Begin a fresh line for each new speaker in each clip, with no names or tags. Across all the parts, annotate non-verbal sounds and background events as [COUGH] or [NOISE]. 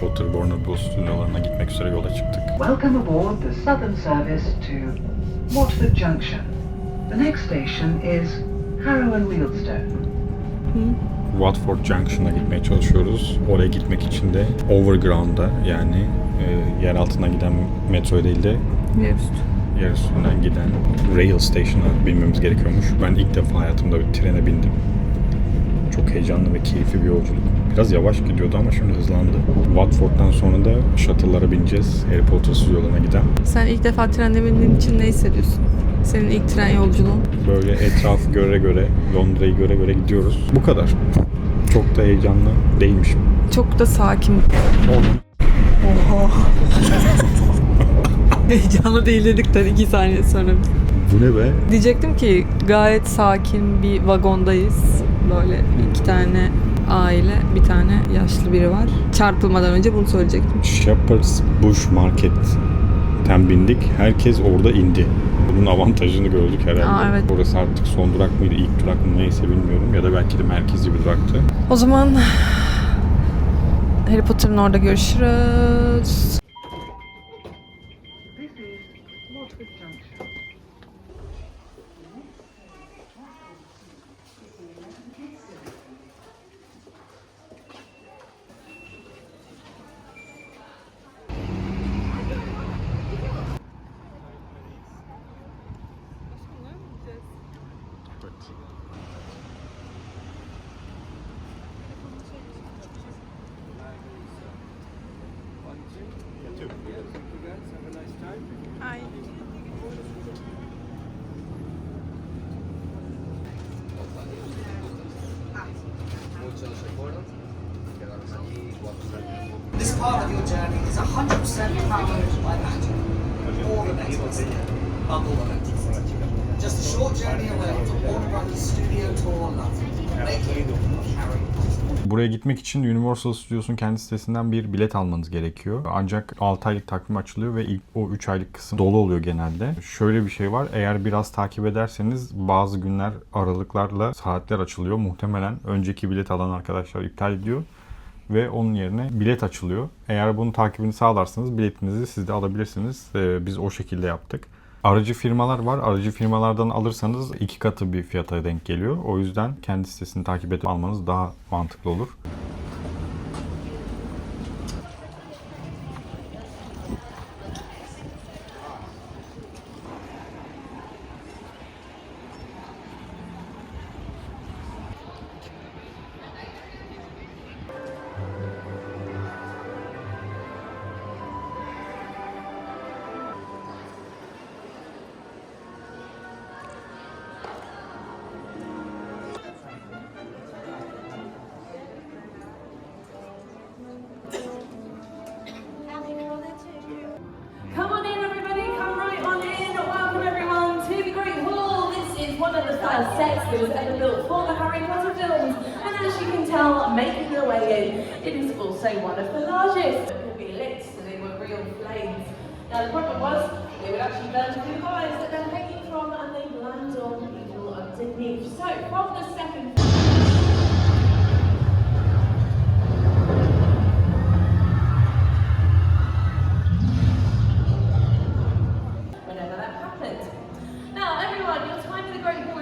Potter Warner Bros. stüdyolarına gitmek üzere yola çıktık.
Welcome aboard the Southern Service to Watford Junction. The next station is Harrow and Wealdstone.
Watford Junction'a gitmeye çalışıyoruz. Oraya gitmek için de Overground'a yani e, yer altına giden metro değil de yer üstünden giden rail station'a binmemiz gerekiyormuş. Ben ilk defa hayatımda bir trene bindim. Çok heyecanlı ve keyifli bir yolculuk. Biraz yavaş gidiyordu ama şimdi hızlandı. Watford'dan sonra da shuttle'lara bineceğiz. Harry Potter stüdyolarına giden.
Sen ilk defa trende bindiğin için ne hissediyorsun? Senin ilk tren yolculuğun.
Böyle etrafı göre göre, Londra'yı göre göre gidiyoruz. Bu kadar. Çok da heyecanlı değilmişim.
Çok da sakin. Oha. [LAUGHS] Heyecanlı değil dedikten iki saniye sonra.
Bu ne be?
Diyecektim ki gayet sakin bir vagondayız. Böyle iki tane aile, bir tane yaşlı biri var. Çarpılmadan önce bunu söyleyecektim.
Shepherd's Bush Market'ten bindik. Herkes orada indi. Bunun avantajını gördük herhalde.
Aa, evet.
Orası artık son durak mıydı, ilk durak mı neyse bilmiyorum. Ya da belki de merkezi bir duraktı.
O zaman Harry Potter'ın orada görüşürüz.
This
part of your journey is 100% powered by magic. All the next Bubble Just a short journey away to Warner Brothers Studio Tour London. Making Harry Potter.
Buraya gitmek için Universal Studios'un kendi sitesinden bir bilet almanız gerekiyor. Ancak 6 aylık takvim açılıyor ve ilk o 3 aylık kısım dolu oluyor genelde. Şöyle bir şey var. Eğer biraz takip ederseniz bazı günler aralıklarla saatler açılıyor. Muhtemelen önceki bilet alan arkadaşlar iptal ediyor ve onun yerine bilet açılıyor. Eğer bunun takibini sağlarsanız biletinizi siz de alabilirsiniz. Ee, biz o şekilde yaptık. Aracı firmalar var. Aracı firmalardan alırsanız iki katı bir fiyata denk geliyor. O yüzden kendi sitesini takip edip almanız daha mantıklı olur.
Sets was ever built for the Harry Potter films. And as you can tell, making your way in, it is also one of the largest. It could be lit, so they were real flames. Now, the problem was, they would actually burn the wires that they're hanging from, and they land on people underneath. So, from the second whenever that happened. Now, everyone, your time in the Great Hall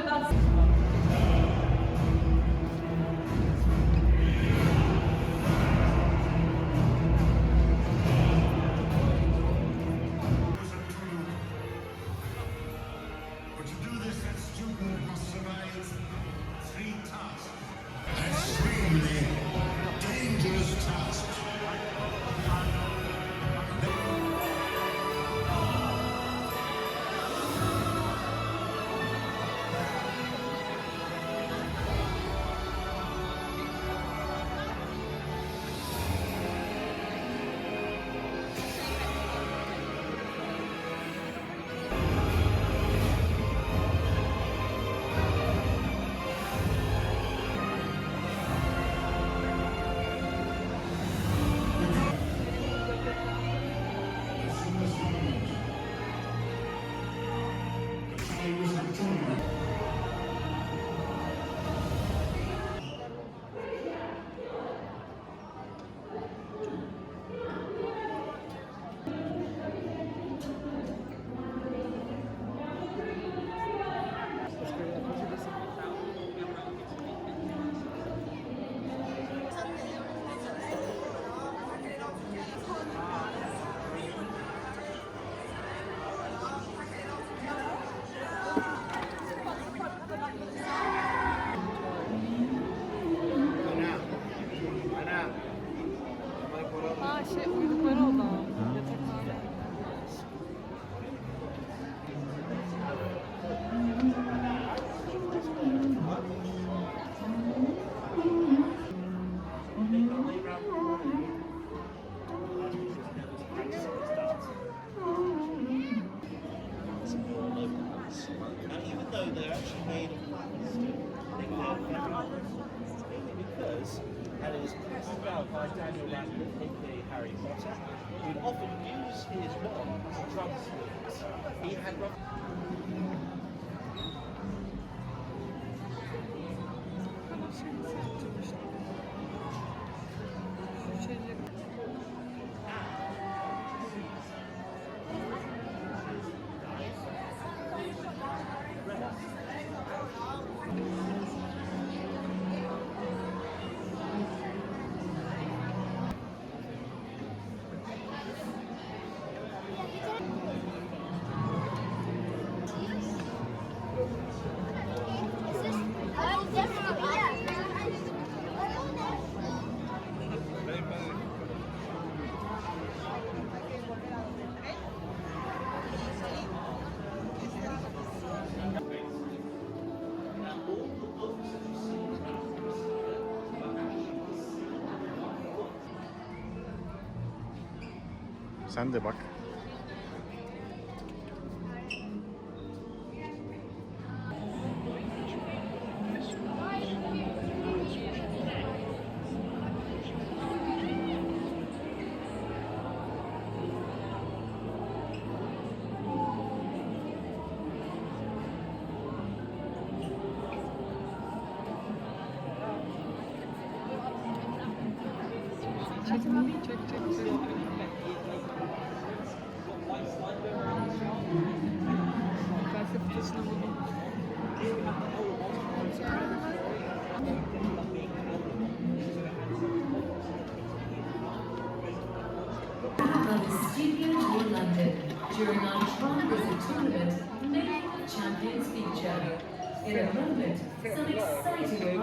even though they're actually made of plastic, they work very well. Because, and it was pointed out by Daniel Radcliffe, aka Harry Potter, who'd often use his wand to slings. He had
Sen de bak.
Çek çek çek
during our Triumvirate tournament, making champions feature. In a moment, some exciting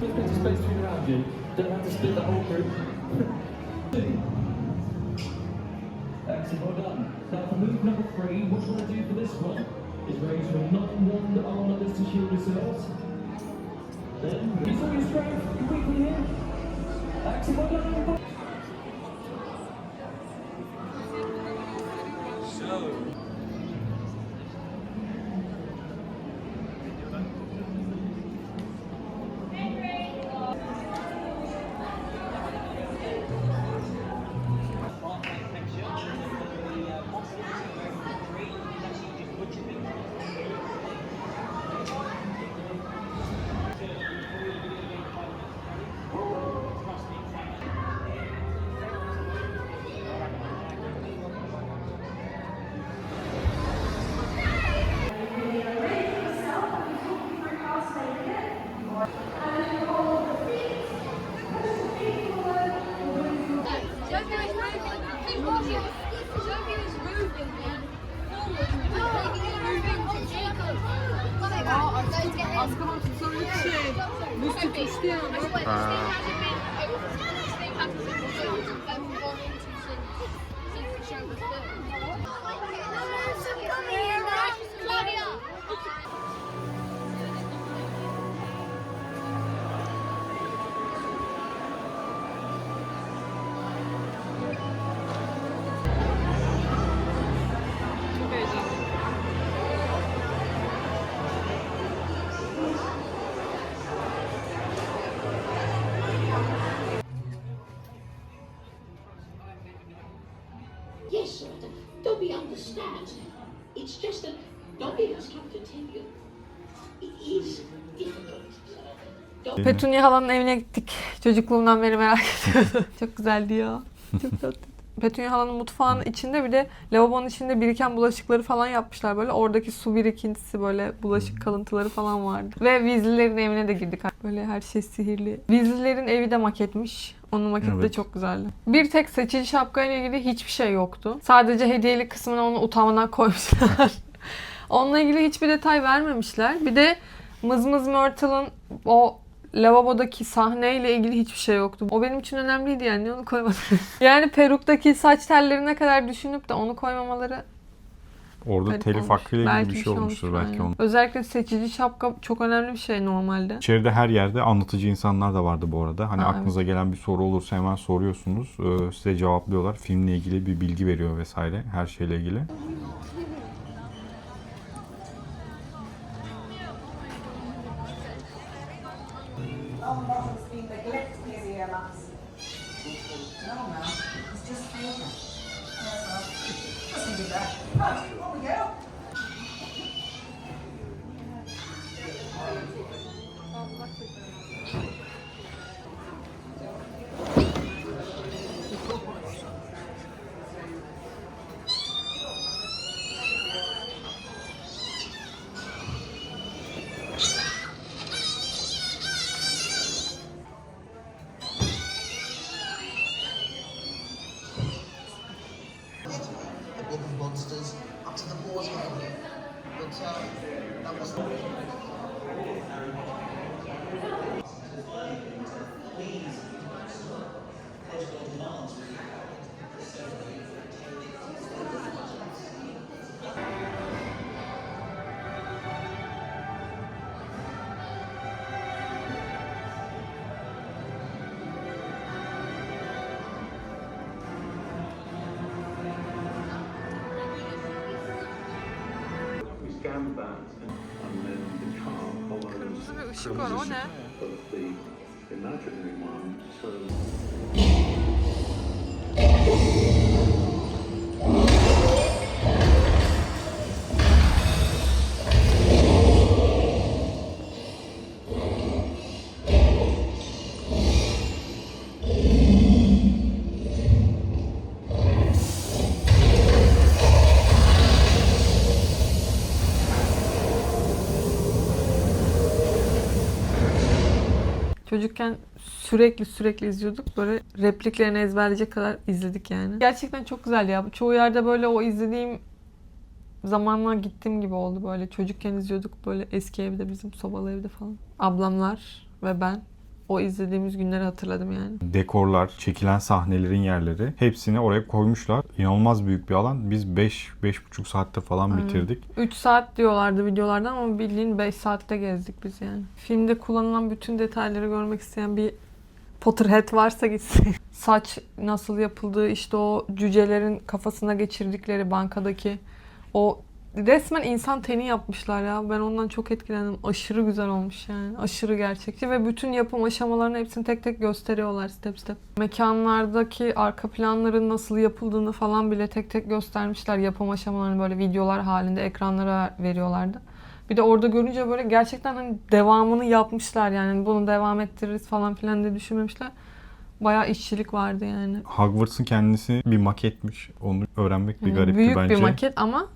today. There's space to around you. Don't to split the whole group. Excellent, well done. Now for move number three, what you to do for this one is raise your non-wand arm like this to shield yourselves. Then, use all your strength, quickly here. Excellent, well done everybody.
Petunia halanın evine gittik. Çocukluğumdan beri merak [LAUGHS] ediyordum. Çok güzeldi ya. Çok [LAUGHS] tatlı. Petunia halanın mutfağının içinde bir de lavabonun içinde biriken bulaşıkları falan yapmışlar böyle. Oradaki su birikintisi böyle bulaşık kalıntıları falan vardı. Ve Weasley'lerin evine de girdik. Böyle her şey sihirli. Weasley'lerin evi de maketmiş. Onun maketi de
Evet.
çok güzeldi. Bir tek seçici şapkayla ilgili hiçbir şey yoktu. Sadece hediyelik kısmına onu utanmadan [LAUGHS] koymuşlar. Onunla ilgili hiçbir detay vermemişler. Bir de Mızmız Myrtle'ın o lavabodaki sahneyle ilgili hiçbir şey yoktu. O benim için önemliydi yani niye onu koymadılar. [LAUGHS] yani peruktaki saç tellerine kadar düşünüp de onu koymamaları
Orada
garip
telif
olmuş.
hakkıyla ilgili
Belki
bir şey olmuştur belki
aynen.
onun.
Özellikle seçici şapka çok önemli bir şey normalde.
İçeride her yerde anlatıcı insanlar da vardı bu arada. Hani
Aa,
aklınıza gelen bir soru olursa hemen soruyorsunuz. Ee, size cevaplıyorlar. Filmle ilgili bir bilgi veriyor vesaire. Her şeyle ilgili.
Scanned that and then the car follows
Kırmızı bir ışık var o ne?
of the imaginary one. So
Çocukken sürekli sürekli izliyorduk. Böyle repliklerini ezberleyecek kadar izledik yani. Gerçekten çok güzel ya. Çoğu yerde böyle o izlediğim zamanlar gittiğim gibi oldu böyle. Çocukken izliyorduk böyle eski evde bizim sobalı evde falan. Ablamlar ve ben o izlediğimiz günleri hatırladım yani.
Dekorlar, çekilen sahnelerin yerleri hepsini oraya koymuşlar. İnanılmaz büyük bir alan. Biz 5 5,5 saatte falan
Aynen.
bitirdik.
3 saat diyorlardı videolardan ama bildiğin 5 saatte gezdik biz yani. Filmde kullanılan bütün detayları görmek isteyen bir Potterhead varsa gitsin. [LAUGHS] Saç nasıl yapıldığı, işte o cücelerin kafasına geçirdikleri bankadaki o resmen insan teni yapmışlar ya. Ben ondan çok etkilendim. Aşırı güzel olmuş yani. Aşırı gerçekçi ve bütün yapım aşamalarını hepsini tek tek gösteriyorlar step step. Mekanlardaki arka planların nasıl yapıldığını falan bile tek tek göstermişler. Yapım aşamalarını böyle videolar halinde ekranlara veriyorlardı. Bir de orada görünce böyle gerçekten hani devamını yapmışlar yani bunu devam ettiririz falan filan diye düşünmemişler. Bayağı işçilik vardı yani.
Hogwarts'ın kendisi bir maketmiş. Onu öğrenmek bir
Yani
garipti
Büyük
bence.
bir maket ama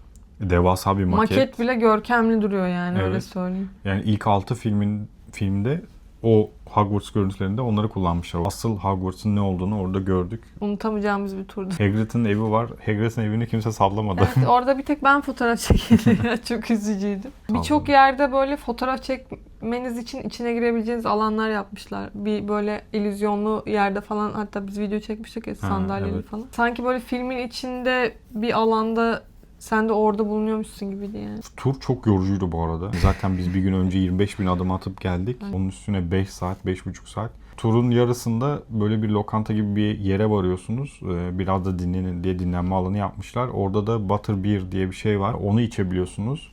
Devasa bir maket.
maket. bile görkemli duruyor yani öyle
Evet.
söyleyeyim.
Yani ilk 6 filmin filmde o Hogwarts görüntülerinde onları kullanmışlar. Asıl Hogwarts'ın ne olduğunu orada gördük.
Unutamayacağımız bir turdu.
Hagrid'in evi var. Hagrid'in evini kimse sallamadı.
Evet, orada bir tek ben fotoğraf çekildim. [LAUGHS] Çok üzücüydü. Birçok yerde böyle fotoğraf çek Yürümeniz için içine girebileceğiniz alanlar yapmışlar. Bir böyle illüzyonlu yerde falan hatta biz video çekmiştik ya
Ha,
sandalyeli
evet.
falan. Sanki böyle filmin içinde bir alanda sen de orada bulunuyormuşsun gibiydi yani.
Tur çok yorucuydu bu arada. Zaten biz bir gün önce 25 bin adım atıp geldik. Onun üstüne 5 saat, 5,5 saat. Turun yarısında böyle bir lokanta gibi bir yere varıyorsunuz. Ee, Biraz da dinlenin diye dinlenme alanı yapmışlar. Orada da butter beer diye bir şey var. Onu içebiliyorsunuz.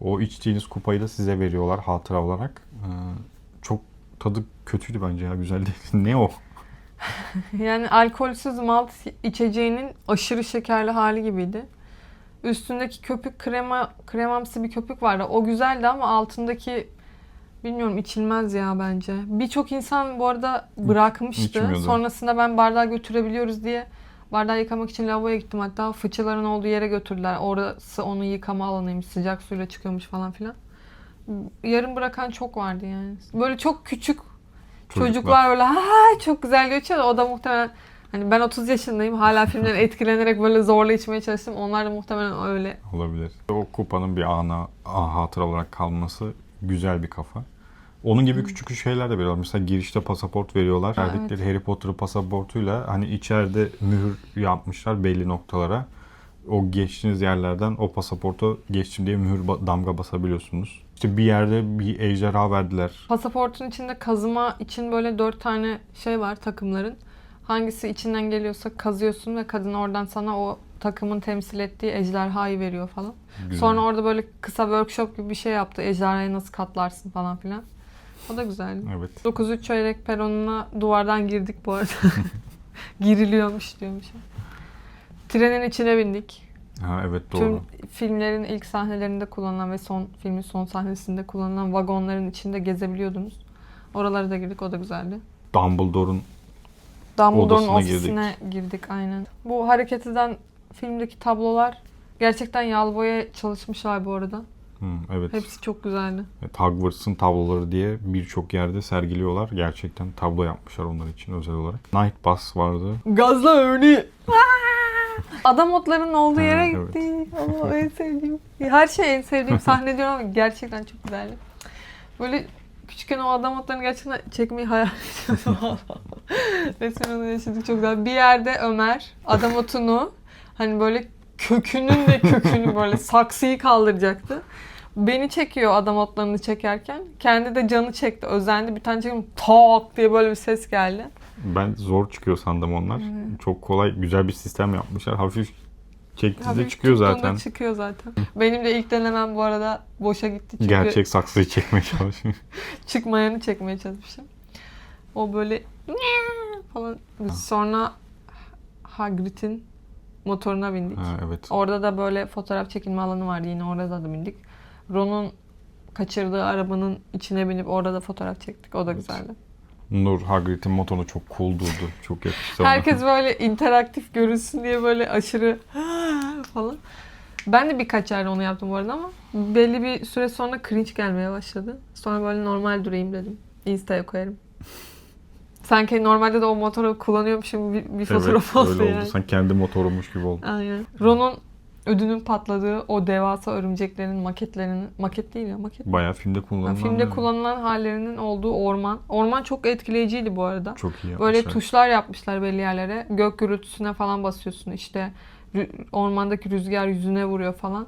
O içtiğiniz kupayı da size veriyorlar hatıra olarak. Ee, Çok tadı kötüydü bence ya güzel değil. [LAUGHS] ne o? [LAUGHS]
Yani alkolsüz malt içeceğinin aşırı şekerli hali gibiydi. Üstündeki köpük krema kremamsı bir köpük vardı. O güzeldi ama altındaki bilmiyorum içilmez ya bence. Birçok insan bu arada bırakmıştı.
içmiyordu.
Sonrasında ben bardağı götürebiliyoruz diye bardağı yıkamak için lavaboya gittim hatta. Fıçıların olduğu yere götürdüler. Orası onun yıkama alanıymış. Sıcak suyla çıkıyormuş falan filan. Yarım bırakan çok vardı yani. Böyle çok küçük
Çocuklar.
çocuklar böyle ha çok güzel geçiyor o da muhtemelen hani ben 30 yaşındayım hala filmden [LAUGHS] etkilenerek böyle zorla içmeye çalıştım. Onlar da muhtemelen öyle.
Olabilir. O kupanın bir ana a- hatıra olarak kalması güzel bir kafa. Onun gibi küçük küçük şeyler de veriyorlar. Mesela girişte pasaport veriyorlar.
Ha,
Verdikleri Harry Potter pasaportuyla hani içeride mühür yapmışlar belli noktalara. O geçtiğiniz yerlerden o pasaporta geçtim diye mühür damga basabiliyorsunuz. İşte bir yerde bir ejderha verdiler.
Pasaportun içinde kazıma için böyle dört tane şey var takımların. Hangisi içinden geliyorsa kazıyorsun ve kadın oradan sana o takımın temsil ettiği ejderhayı veriyor falan.
Güzel.
Sonra orada böyle kısa workshop gibi bir şey yaptı. Ejderhayı nasıl katlarsın falan filan. O da güzeldi.
Evet.
9-3 çeyrek peronuna duvardan girdik bu arada. [LAUGHS] Giriliyormuş diyormuşum. Trenin içine bindik.
Ha evet doğru.
Tüm filmlerin ilk sahnelerinde kullanılan ve son filmin son sahnesinde kullanılan vagonların içinde gezebiliyordunuz. Oralara da girdik. O da güzeldi.
Dumbledore'un
Dumbledore'un
Odasına
ofisine girdik. aynen. Bu hareket eden filmdeki tablolar gerçekten yalboya çalışmışlar bu arada.
Hı, evet.
Hepsi çok güzeldi.
Evet, Hogwarts'ın tabloları diye birçok yerde sergiliyorlar. Gerçekten tablo yapmışlar onlar için özel olarak. Night Bus vardı.
Gazla örneği. [LAUGHS] Adam otlarının olduğu
Ha,
yere
evet.
gitti. Ama en sevdiğim. Her şey en sevdiğim [LAUGHS] sahne diyorum ama gerçekten çok güzeldi. Böyle küçükken o adam otlarını gerçekten çekmeyi hayal [LAUGHS] ediyordum. Resmen onu yaşadık çok güzel. Bir yerde Ömer adam otunu hani böyle kökünün de kökünü böyle saksıyı kaldıracaktı. Beni çekiyor adam otlarını çekerken. Kendi de canı çekti. Özendi. Bir tane çekim tak diye böyle bir ses geldi.
Ben zor çıkıyor sandım onlar. Çok kolay, güzel bir sistem yapmışlar. Hafif çektiğinde
Hafif
çıkıyor
tuttuğunda
zaten.
çıkıyor zaten. Benim de ilk denemem bu arada boşa gitti çünkü
Gerçek saksıyı çekmeye [LAUGHS] çalışıyor.
çıkmayanı çekmeye çalışmışım. O böyle falan. Sonra Hagrid'in motoruna bindik.
ha, evet.
Orada da böyle fotoğraf çekilme alanı vardı yine orada da bindik. Ron'un kaçırdığı arabanın içine binip orada da fotoğraf çektik. O da güzeldi.
Nur Hagrid'in motorunu çok cool durdu. Çok yakıştı ona.
Herkes böyle interaktif görünsün diye böyle aşırı [LAUGHS] falan. Ben de birkaç yerde onu yaptım bu arada ama belli bir süre sonra cringe gelmeye başladı. Sonra böyle normal durayım dedim. Insta'ya koyarım. [LAUGHS] Sanki normalde de o motoru kullanıyormuşum bir, bir fotoğraf oldu
öyle
yani.
oldu. Sen kendi motorumuş gibi oldu.
Aynen. Ron'un ödünün patladığı o devasa örümceklerin maketlerinin maket değil ya maket.
Bayağı filmde kullanılan.
filmde kullanılan hallerinin olduğu orman. Orman çok etkileyiciydi bu arada.
Çok iyi yapmışlar.
Böyle tuşlar yapmışlar belli yerlere. Gök gürültüsüne falan basıyorsun işte. Ormandaki rüzgar yüzüne vuruyor falan.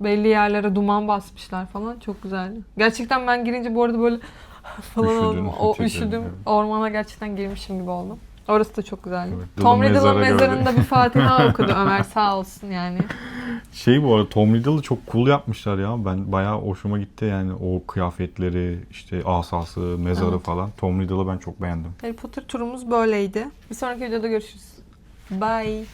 Belli yerlere duman basmışlar falan. Çok güzeldi. Gerçekten ben girince bu arada böyle [LAUGHS] falan
Üşüdün,
oldum. O üşüdüm.
evet.
Ormana gerçekten girmişim gibi oldum. Orası da çok güzeldi.
Evet,
Tom
Riddle'ın
Riddle'ın
mezarı
mezarında bir Fatiha okudu [LAUGHS] Ömer sağ olsun yani.
Şey bu arada Tom Riddle'ı çok cool yapmışlar ya. Ben bayağı hoşuma gitti yani o kıyafetleri, işte asası, mezarı
Evet.
falan. Tom Riddle'ı ben çok beğendim.
Harry Potter turumuz böyleydi. Bir sonraki videoda görüşürüz. Bye.